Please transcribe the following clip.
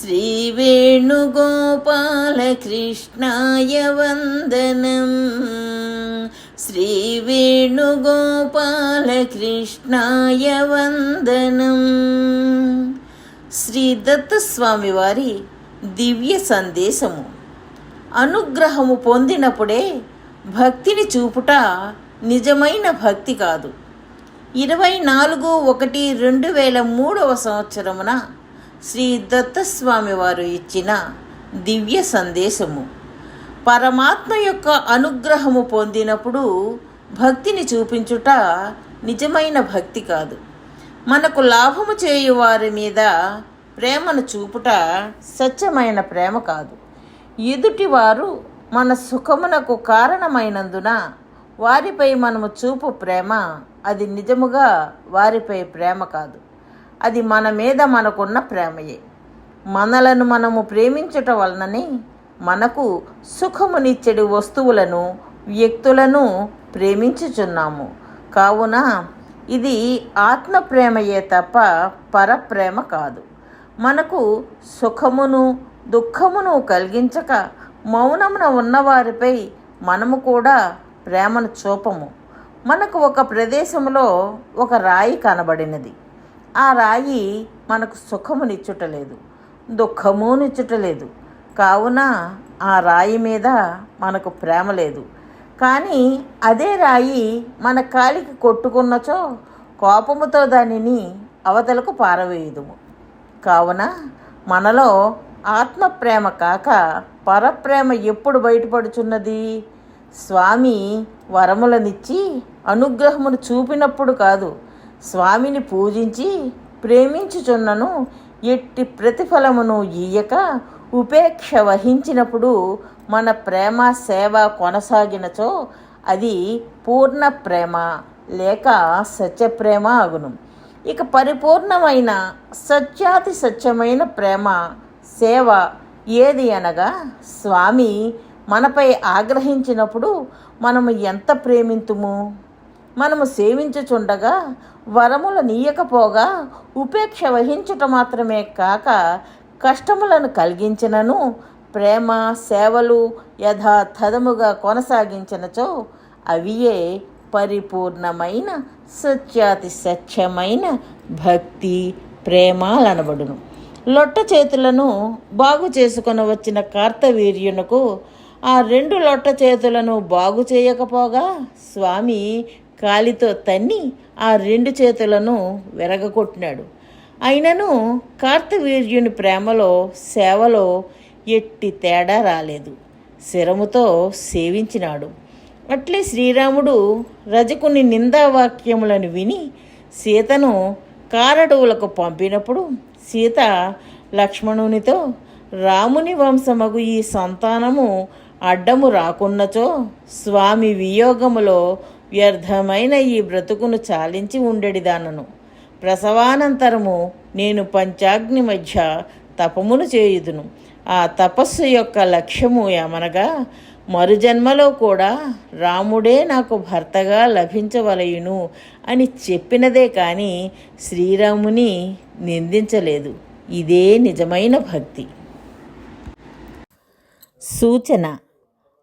श्रीवेणुगोपालकृष्णाय वन्दनम् శ్రీవేణుగోపాలకృష్ణాయ వందనం శ్రీ దత్తస్వామి వారి దివ్య సందేశము అనుగ్రహము పొందినప్పుడే భక్తిని చూపుట నిజమైన భక్తి కాదు ఇరవై నాలుగు ఒకటి రెండు వేల మూడవ సంవత్సరమున శ్రీ దత్తస్వామి వారు ఇచ్చిన దివ్య సందేశము. పరమాత్మ యొక్క అనుగ్రహము పొందినప్పుడు భక్తిని చూపించుట నిజమైన భక్తి కాదు. మనకు లాభము చేయు వారి మీద ప్రేమను చూపుట సత్యమైన ప్రేమ కాదు. ఎదుటివారు మన సుఖమునకు కారణమైనందున వారిపై మనము చూపు ప్రేమ అది నిజముగా వారిపై ప్రేమ కాదు. అది మన మీద మనకున్న ప్రేమయే. మనలను మనము ప్రేమించుట వలననే మనకు సుఖమునిచ్చడి వస్తువులను వ్యక్తులను ప్రేమించుచున్నాము. కావున ఇది ఆత్మ ప్రేమయే తప్ప పరప్రేమ కాదు. మనకు సుఖమును దుఃఖమును కలిగించక మౌనమున ఉన్నవారిపై మనము కూడా ప్రేమను చూపము. మనకు ఒక ప్రదేశంలో ఒక రాయి కనబడినది. ఆ రాయి మనకు సుఖమునిచ్చుటలేదు దుఃఖమునిచ్చుటలేదు. కావున ఆ రాయి మీద మనకు ప్రేమ లేదు. కానీ అదే రాయి మన కాలికి కొట్టుకున్నచో కోపముతో దానిని అవతలకు పారవేయదు కావున మనలో ఆత్మప్రేమ కాక పరప్రేమ ఎప్పుడు బయటపడుచున్నది? స్వామి వరములనిచ్చి అనుగ్రహమును చూపినప్పుడు కాదు స్వామిని పూజించి ప్రేమించుచున్నను ఎట్టి ప్రతిఫలమును ఇయ్యక ఉపేక్ష వహించినప్పుడు మన ప్రేమ సేవ కొనసాగినచో అది పూర్ణ ప్రేమ లేక సత్యప్రేమ అగును ఇక పరిపూర్ణమైన సత్యాతి సత్యమైన ప్రేమ సేవ ఏది అనగా స్వామి మనపై ఆగ్రహించినప్పుడు మనము ఎంత ప్రేమింతుము? మనము సేవించుచుండగా వరముల నీయకపోగా ఉపేక్ష వహించుట మాత్రమే కాక కష్టములను కలిగించినను ప్రేమ సేవలు యథాతథముగా కొనసాగించినచో అవియే పరిపూర్ణమైన సత్యాతి సత్యమైన భక్తి ప్రేమాలనబడును. లొట్ట చేతులను బాగు చేసుకొని వచ్చిన కార్తవీర్యునకు ఆ రెండు లొట్ట చేతులను బాగు చేయకపోగా స్వామి కాలితో తన్ని ఆ రెండు చేతులను విరగకొట్టినాడు అయినను కార్తవీర్యుని ప్రేమలో సేవలో ఎట్టి తేడా రాలేదు. శరముతో సేవించినాడు. అట్లే శ్రీరాముడు రజకుని నిందావాక్యములను విని సీతను కారడవులకు పంపినప్పుడు సీత లక్ష్మణునితో రాముని వంశమగు ఈ సంతానము అడ్డము రాకున్నచో స్వామి వియోగములో వ్యర్థమైన ఈ బ్రతుకును చాలించి ఉండెడిదానను ప్రసవానంతరము నేను పంచాగ్ని మధ్య తపమును చేయుదును. ఆ తపస్సు యొక్క లక్ష్యము ఏమనగా మరుజన్మలో కూడా రాముడే నాకు భర్తగా లభించవలయును అని చెప్పినదే కానీ శ్రీరాముని నిందించలేదు. ఇదే నిజమైన భక్తి. సూచన